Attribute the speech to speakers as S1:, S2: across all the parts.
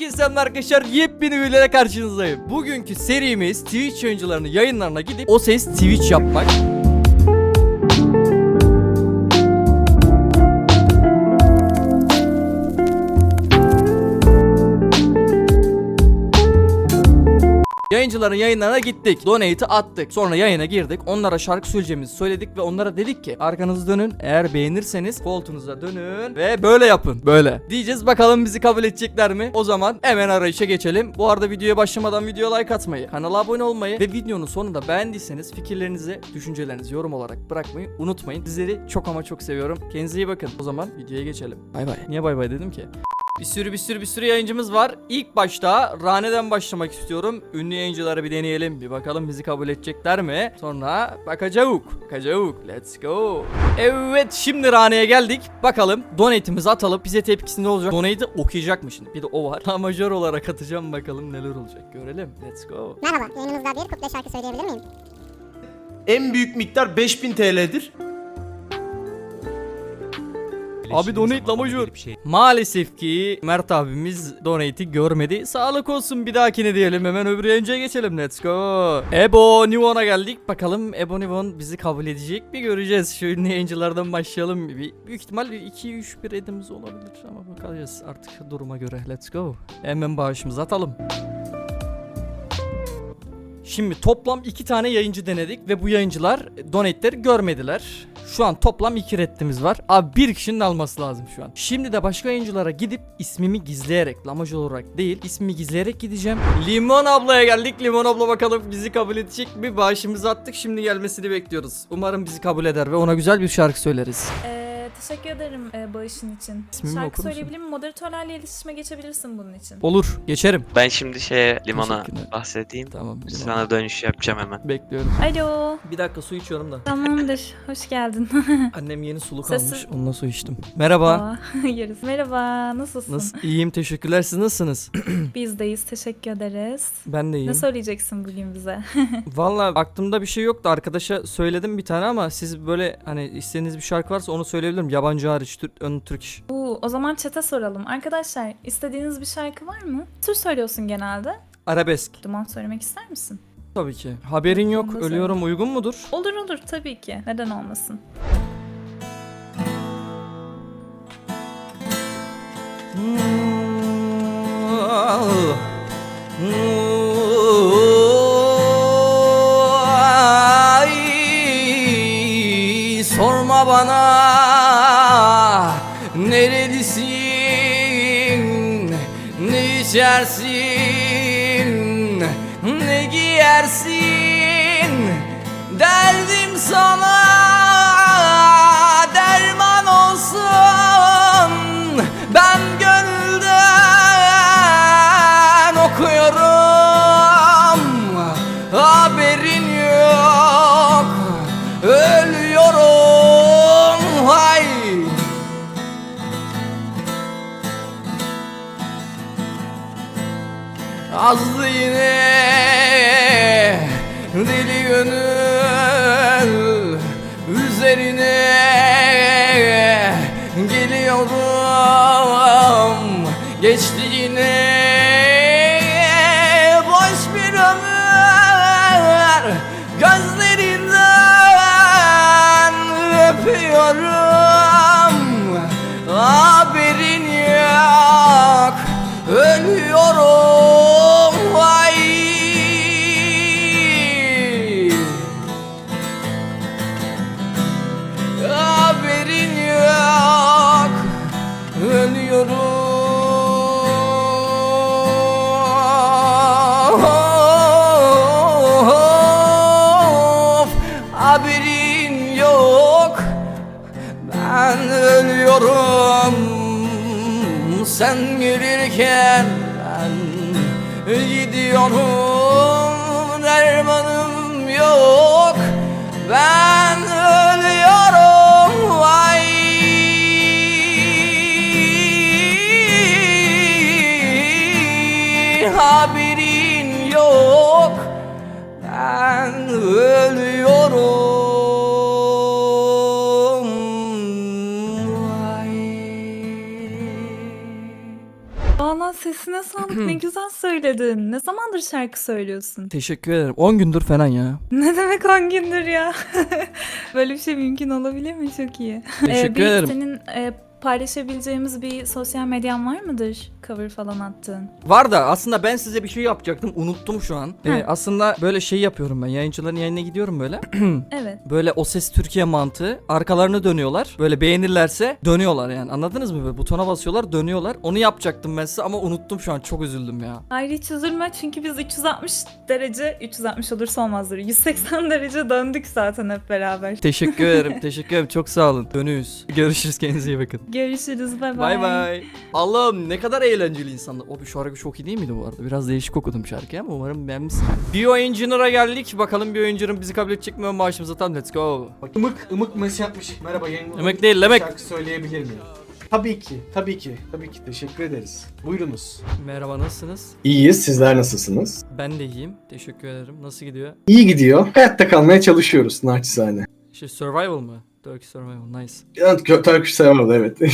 S1: Herkese arkadaşlar. Yepyeni videoyla karşınızdayım. Bugünkü serimiz Twitch yayıncılarının yayınlarına gidip o ses Twitch yapmak. Yayıncıların yayınlarına gittik. Donate'i attık. Sonra yayına girdik. Onlara şarkı söyleyeceğimizi söyledik ve onlara dedik ki arkanızı dönün. Eğer beğenirseniz koltuğunuza dönün ve böyle yapın. Böyle. Diyeceğiz bakalım bizi kabul edecekler mi? O zaman hemen arayışa geçelim. Bu arada videoya başlamadan video like atmayı, kanala abone olmayı ve videonun sonunda beğendiyseniz fikirlerinizi, düşüncelerinizi yorum olarak bırakmayı unutmayın. Sizleri çok ama çok seviyorum. Kendinize iyi bakın. O zaman videoya geçelim. Bay bay. Niye bay bay dedim ki? Bir sürü bir sürü bir sürü yayıncımız var. İlk başta Rane'den başlamak istiyorum. Ünlü yayıncıları bir deneyelim. Bir bakalım bizi kabul edecekler mi? Sonra bakacağız. Bakacağız. Let's go. Evet şimdi Rane'ye geldik. Bakalım donate'imizi atalım. Bize tepkisi ne olacak? Donate'i okuyacak mı şimdi? Bir de o var. Majör olarak atacağım bakalım neler olacak. Görelim. Let's go.
S2: Merhaba, yayınımızda bir kuple şarkı söyleyebilir miyim?
S3: En büyük miktar 5000 TL'dir.
S1: Abi donate la majör. Maalesef ki Mert abimiz donate'i görmedi. Sağlık olsun bir dahakine diyelim. Hemen öbür yayıncıya geçelim. Let's go. Ebo Nivon'a geldik. Bakalım Ebo Nivon bizi kabul edecek mi göreceğiz. Şu ünlü yayıncılardan başlayalım. Bir, büyük ihtimal 2-3 bir edimiz olabilir ama bakacağız artık duruma göre. Let's go. Hemen bağışımızı atalım. Şimdi toplam iki tane yayıncı denedik ve bu yayıncılar donate'leri görmediler. Şu an toplam iki reddimiz var. Abi bir kişinin alması lazım şu an. Şimdi de başka yayıncılara gidip ismimi gizleyerek, lamaj olarak değil, ismimi gizleyerek gideceğim. Limon ablaya geldik. Limon abla bakalım bizi kabul edecek mi? Bağışımızı attık. Şimdi gelmesini bekliyoruz. Umarım bizi kabul eder ve ona güzel bir şarkı söyleriz.
S4: Ee, teşekkür ederim e, bağışın için.
S1: İsmimi okur
S4: Şarkı
S1: musun?
S4: söyleyebilir miyim? Moderatörlerle iletişime geçebilirsin bunun için.
S1: Olur, geçerim.
S5: Ben şimdi şeye limana
S1: Teşekkürler.
S5: bahsedeyim.
S1: Tamam.
S5: Sana dönüş yapacağım hemen.
S1: Bekliyorum.
S4: Alo.
S1: Bir dakika su içiyorum da.
S4: Tamamdır. Hoş geldin.
S1: Annem yeni suluk
S4: Sesi-
S1: almış. Onunla su içtim. Merhaba.
S4: Yeriz. Merhaba. Nasılsın?
S1: Nasıl? İyiyim teşekkürler. Siz nasılsınız?
S4: Bizdeyiz. Teşekkür ederiz.
S1: Ben de iyiyim.
S4: Ne söyleyeceksin bugün bize?
S1: Valla aklımda bir şey yoktu. Arkadaşa söyledim bir tane ama siz böyle hani istediğiniz bir şarkı varsa onu söyleyebilirim. Yabancı hariç, Türk, ön Türk iş.
S4: Oo, o zaman çete soralım. Arkadaşlar istediğiniz bir şarkı var mı? Tür söylüyorsun genelde?
S1: Arabesk.
S4: Duman söylemek ister misin?
S1: Tabii ki. Haberin yok.
S4: Da
S1: Ölüyorum uygun mudur?
S4: Olur olur tabii ki. Neden olmasın?
S1: Ay, giyersin derdim sana derman olsun. Ben gönülden okuyorum haberin yok ölüyorum hay. Azdı yine öpüyorum haberin yok. Ölüyorum sen gelirken ben gidiyorum dermanım yok. Ben ölüyorum vay. Haberin
S4: eline sağlık ne güzel söyledin. Ne zamandır şarkı söylüyorsun?
S1: Teşekkür ederim. 10 gündür falan ya.
S4: Ne demek 10 gündür ya? Böyle bir şey mümkün olabilir mi? Çok iyi.
S1: Teşekkür
S4: bir
S1: ederim.
S4: Senin e, paylaşabileceğimiz bir sosyal medyan var mıdır? Cover falan attığın.
S1: Var da aslında ben size bir şey yapacaktım. Unuttum şu an. Ee, aslında böyle şey yapıyorum ben. Yayıncıların yayınına gidiyorum böyle.
S4: Evet.
S1: Böyle o ses Türkiye mantığı. Arkalarını dönüyorlar. Böyle beğenirlerse dönüyorlar yani. Anladınız mı? Böyle butona basıyorlar dönüyorlar. Onu yapacaktım ben size ama unuttum şu an. Çok üzüldüm ya.
S4: Hayır hiç üzülme çünkü biz 360 derece, 360 olursa olmazdır. 180 derece döndük zaten hep beraber.
S1: Teşekkür ederim. Teşekkür ederim. Çok sağ olun. Dönüyoruz. Görüşürüz. Kendinize iyi bakın.
S4: Görüşürüz. Bay bay.
S1: Bay bay. Allah'ım ne kadar eğlenceli insanlar. O bir şarkı çok iyi değil miydi bu arada? Biraz değişik okudum şarkıyı ama umarım beğenmişsin. Bir oyuncunura geldik. Bakalım bir oyuncunun bizi kabul edecek mi? Maaşımıza tam let's go.
S3: Bak ımık ımık mesaj yapmış. Merhaba yayın.
S1: Imak değil, lemek.
S3: Şarkı söyleyebilir miyim? Tabii ki, tabii ki, tabii ki. Teşekkür ederiz. Buyurunuz.
S1: Merhaba nasılsınız?
S6: İyiyiz. Sizler nasılsınız?
S1: Ben de iyiyim. Teşekkür ederim. Nasıl gidiyor?
S6: İyi gidiyor. Hayatta kalmaya çalışıyoruz naçizane.
S1: Şey survival mı? Turkey survival. Nice.
S6: Yani Turkish Survival evet.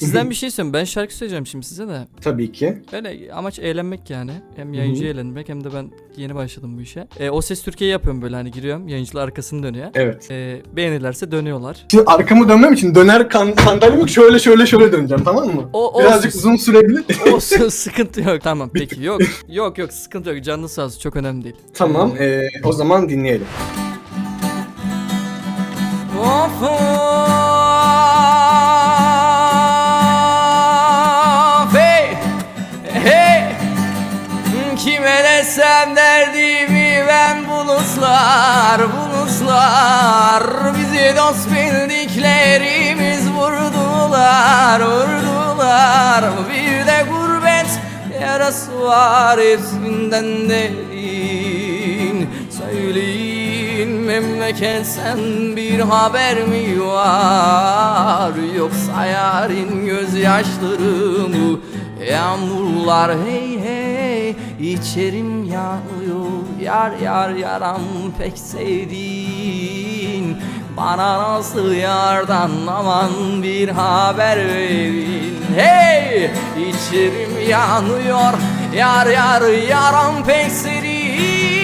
S1: Sizden bir şey söyleyeyim. Ben şarkı söyleyeceğim şimdi size de.
S6: Tabii ki.
S1: Öyle amaç eğlenmek yani. Hem yayıncı eğlenmek hem de ben yeni başladım bu işe. E, o ses Türkiye yapıyorum böyle hani giriyorum. Yayıncılar arkasını dönüyor.
S6: Evet.
S1: E, beğenirlerse dönüyorlar.
S6: Şimdi arkamı dönmem için döner kan sandalyemi şöyle şöyle şöyle döneceğim tamam mı?
S1: O,
S6: Birazcık
S1: olsun.
S6: uzun sürebilir.
S1: Olsun sıkıntı yok. Tamam peki yok. Yok yok sıkıntı yok. Canlı sağ olsun çok önemli değil.
S6: tamam. ee, o zaman dinleyelim.
S1: Of hey hey. Kime desem derdimi ben bulutlar bulutlar. Bizi dost bildiklerimiz vurdular vurdular. Bir de gurbet yarası var hepsinden derin. Söyleyin memleketten bir haber mi var? Yoksa yarın gözyaşları mı Yağmurlar hey hey içerim yanıyor. Yar yar yaram pek sevdiğin Bana nasıl yardan aman bir haber verin? Hey içerim yanıyor. Yar yar yaram pek serin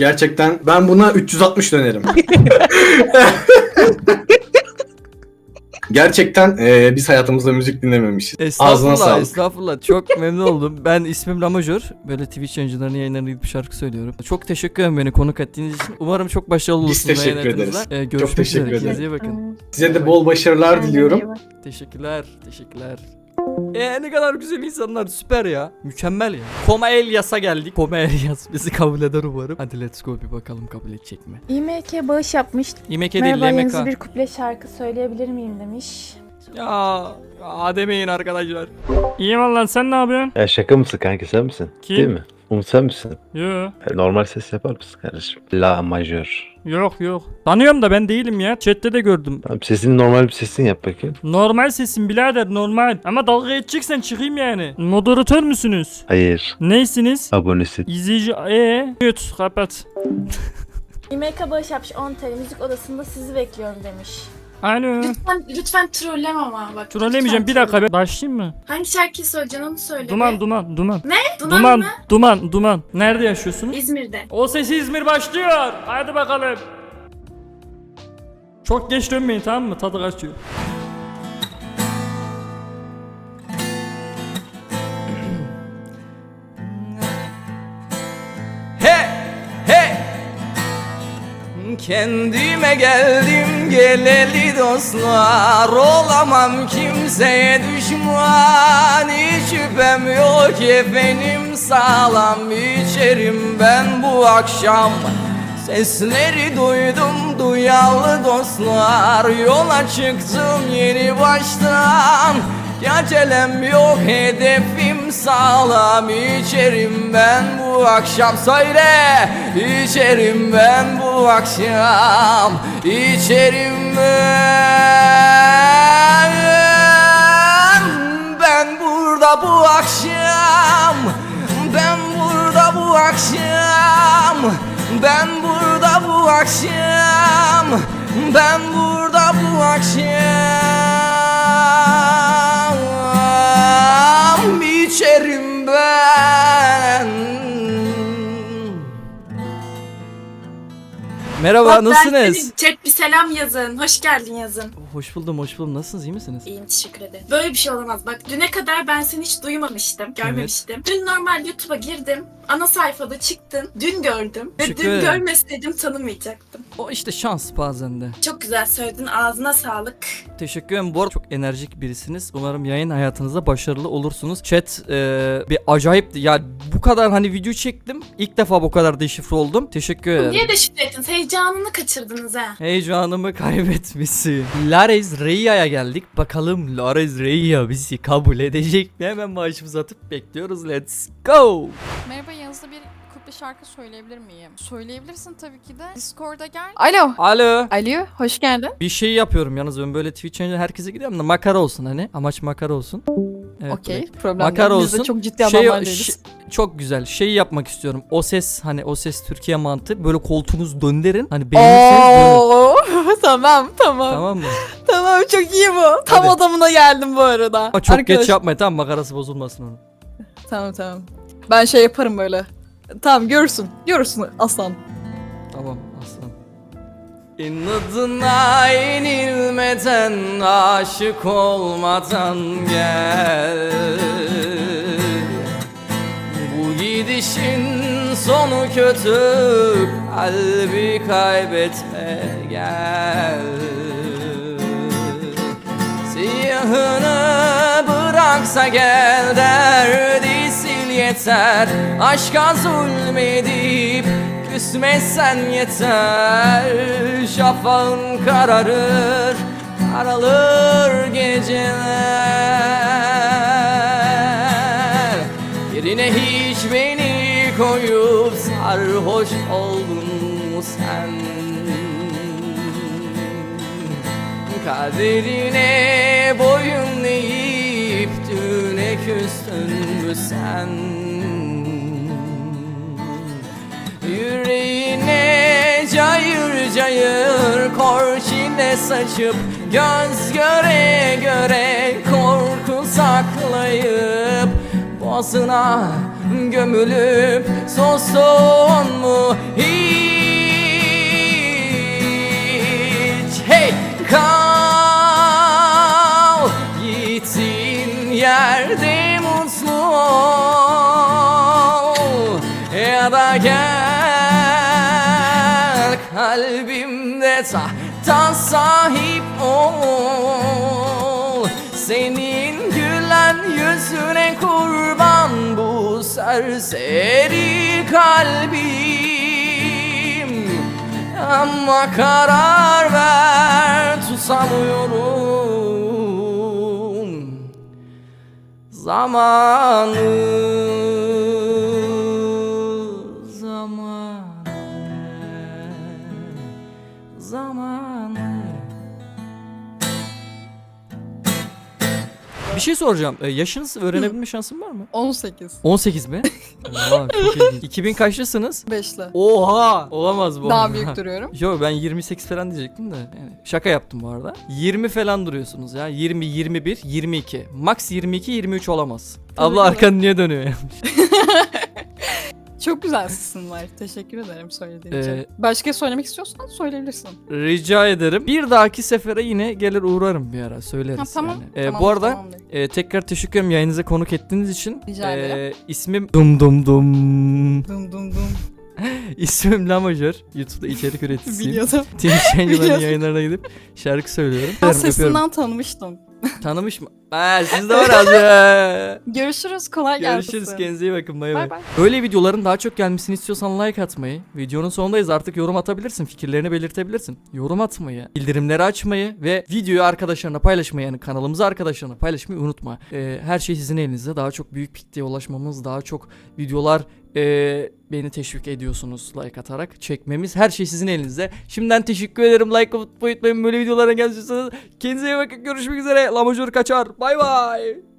S6: Gerçekten ben buna 360 dönerim. Gerçekten ee, biz hayatımızda müzik dinlememişiz. Ağzına
S1: Estağfurullah,
S6: sağlık.
S1: estağfurullah. Çok memnun oldum. Ben ismim Ramajör. Böyle Twitch yayıncılarının yayınlarına gidip şarkı söylüyorum. Çok teşekkür ederim beni konuk ettiğiniz için. Umarım çok başarılı
S6: Biz
S1: olursunuz
S6: teşekkür
S1: yayınlarınızda.
S6: ederiz.
S1: Ee, görüşmek
S6: teşekkür
S1: üzere.
S6: ederiz.
S1: Kendinize iyi bakın.
S6: Size de bol başarılar diliyorum.
S1: Teşekkürler, teşekkürler. Ee, ne kadar güzel insanlar, süper ya. Mükemmel ya. Koma Elias'a geldik. Koma Elias bizi kabul eder umarım. Hadi let's go bir bakalım kabul edecek mi?
S7: İMK bağış yapmış.
S1: İmek değil,
S7: Merhaba
S1: LMK.
S7: yalnız bir kuple şarkı söyleyebilir miyim demiş.
S1: Ya, ya demeyin arkadaşlar. İyi valla sen ne yapıyorsun?
S8: Ya şaka mısın kanka sen misin?
S1: Kim?
S8: Değil mi? Umut sen misin?
S1: Yo.
S8: E, Normal ses yapar mısın kardeşim? La majör.
S1: Yok yok. Tanıyorum da ben değilim ya. Chat'te de gördüm.
S8: Tamam sesini normal bir sesini yap bakayım.
S1: Normal sesim birader normal. Ama dalga edeceksen çıkayım yani. Moderatör müsünüz?
S8: Hayır.
S1: Neysiniz?
S8: Abonesi.
S1: İzleyici ee Yut kapat.
S7: İMK bağış yapmış 10 TL müzik odasında sizi bekliyorum demiş.
S1: Alo.
S9: Lütfen, lütfen trolleme ama bak.
S1: Trollemeyeceğim bir dakika ben başlayayım mı?
S9: Hangi şarkıyı söyleyeceksin onu söyle.
S1: Duman
S9: be.
S1: duman duman.
S9: Ne? Duman,
S1: Duman
S9: mı?
S1: duman duman. Nerede yaşıyorsunuz?
S9: İzmir'de.
S1: O ses İzmir başlıyor. Hadi bakalım. Çok geç dönmeyin tamam mı? Tadı kaçıyor. He he Kendime geldim geleli dostlar Olamam kimseye düşman. Hiç şüphem yok efendim sağlam içerim ben bu akşam. Sesleri duydum duyalı dostlar Yola çıktım yeni baştan Acelem yok hedefim sağlam içerim ben bu akşam. Söyle içerim ben bu akşam içerim ben. Ben burada bu akşam Ben burada bu akşam Ben burada bu akşam Ben burada bu akşam Merhaba
S9: Bak,
S1: nasılsınız?
S9: Chat bir selam yazın. Hoş geldin yazın.
S1: Hoş buldum hoş buldum nasılsınız iyi misiniz?
S9: İyiyim teşekkür ederim. Böyle bir şey olamaz. Bak düne kadar ben seni hiç duymamıştım. Görmemiştim. Dün normal YouTube'a girdim. Ana sayfada çıktın. Dün gördüm. Ve
S1: Teşekkür
S9: dün
S1: ederim.
S9: görmeseydim tanımayacaktım.
S1: O işte şans bazen de.
S9: Çok güzel söyledin. Ağzına sağlık.
S1: Teşekkür ederim. Bu arada çok enerjik birisiniz. Umarım yayın hayatınızda başarılı olursunuz. Chat e, bir acayipti. Ya bu kadar hani video çektim. İlk defa bu kadar deşifre oldum. Teşekkür ederim.
S9: Niye deşifre ettiniz? Heyecanını kaçırdınız ha.
S1: Heyecanımı kaybetmişsin. Lares Reia'ya geldik. Bakalım Lares Reia bizi kabul edecek mi? Hemen maaşımızı atıp bekliyoruz. Let's go.
S10: Merhaba yanınızda bir kuple şarkı söyleyebilir miyim? Söyleyebilirsin tabii ki de. Discord'a gel. Alo.
S1: Alo.
S10: Alo, hoş geldin.
S1: Bir şey yapıyorum yalnız ben böyle Twitch yayınında herkese gidiyorum da makara olsun hani. Amaç makara olsun. Evet,
S10: Okey, problem
S1: Makara
S10: değil. Biz de
S1: olsun.
S10: çok ciddi
S1: Şey-
S10: adamlar değiliz.
S1: şey- çok güzel. Şeyi yapmak istiyorum. O ses hani o ses Türkiye mantığı böyle koltuğunuz döndürün. Hani beğenirseniz.
S10: Oo, tamam, tamam.
S1: Tamam mı?
S10: Tamam, çok iyi bu. Tam
S1: Hadi.
S10: adamına geldim bu arada.
S1: Ama çok
S10: Arkadaş-
S1: geç yapmayın tamam makarası bozulmasın onun.
S10: Tamam, tamam. Ben şey yaparım böyle. Tamam, görürsün. Görürsün aslan.
S1: Tamam aslan. İnadına yenilmeden aşık olmadan gel Bu gidişin sonu kötü kalbi kaybetme gel Siyahını bıraksa gel derdi yeter. Aşka zulmedip küsmezsen yeter. Şafağın kararır karalır geceler. Yerine hiç beni koyup sarhoş oldun mu sen? Kaderine boyun eğip düne küstün mü sen Yüreğine cayır cayır kor çile saçıp Göz göre göre korku saklayıp Boğazına gömülüp sostun mu hiç? Hey kal gittiğin yerde mutlu ol. Ya da gel kalbimde tahta sahip ol. Senin gülen yüzüne kurban bu serseri kalbim. Ama karar ver tutamıyorum. Zamanı Zamanı Bir şey soracağım. Ee, yaşınızı öğrenebilme şansım var mı?
S10: 18.
S1: 18 mi? Oha, çok ilginç. 2000 kaçlısınız?
S10: 5'le.
S1: Oha! Olamaz bu.
S10: Daha büyük duruyorum.
S1: Yo ben 28 falan diyecektim de. Yani şaka yaptım bu arada. 20 falan duruyorsunuz ya. 20, 21, 22. Max 22, 23 olamaz.
S10: Tabii
S1: Abla arkan niye dönüyor ya?
S10: Çok güzel sesin var. Teşekkür ederim söylediğin
S1: Ee,
S10: için. Başka söylemek istiyorsan söyleyebilirsin.
S1: Rica ederim. Bir dahaki sefere yine gelir uğrarım bir ara söyleriz
S10: Ha, tamam.
S1: yani. Ee,
S10: Tamam,
S1: bu arada
S10: tamamdır.
S1: e, tekrar teşekkür ederim yayınıza konuk ettiğiniz için.
S10: Rica
S1: Ee,
S10: ederim.
S1: ismim Dum Dum Dum.
S10: Dum dum dum.
S1: İsmim Lamajör. YouTube'da içerik üreticisiyim.
S10: Biliyordum.
S1: Yayıncıların
S10: Biliyorsun.
S1: yayınlarına gidip şarkı söylüyorum.
S10: Ben sesinden tanımıştım.
S1: Tanımış mı? Ha, siz de var az.
S10: Görüşürüz. Kolay gelsin.
S1: Görüşürüz. Kendinize iyi bakın. Bay bay.
S10: Bay bay.
S1: Böyle videoların daha çok gelmesini istiyorsan like atmayı, videonun sonundayız artık yorum atabilirsin, fikirlerini belirtebilirsin. Yorum atmayı, bildirimleri açmayı ve videoyu arkadaşlarına paylaşmayı yani kanalımızı arkadaşlarına paylaşmayı unutma. Ee, her şey sizin elinizde. Daha çok büyük kitleye ulaşmamız, daha çok videolar ee, beni teşvik ediyorsunuz like atarak. Çekmemiz her şey sizin elinizde. Şimdiden teşekkür ederim. Like atıp unutmayın. Böyle videolara gelmişsiniz. Kendinize iyi bakın. Görüşmek üzere. Lamajör kaçar. Bay bay.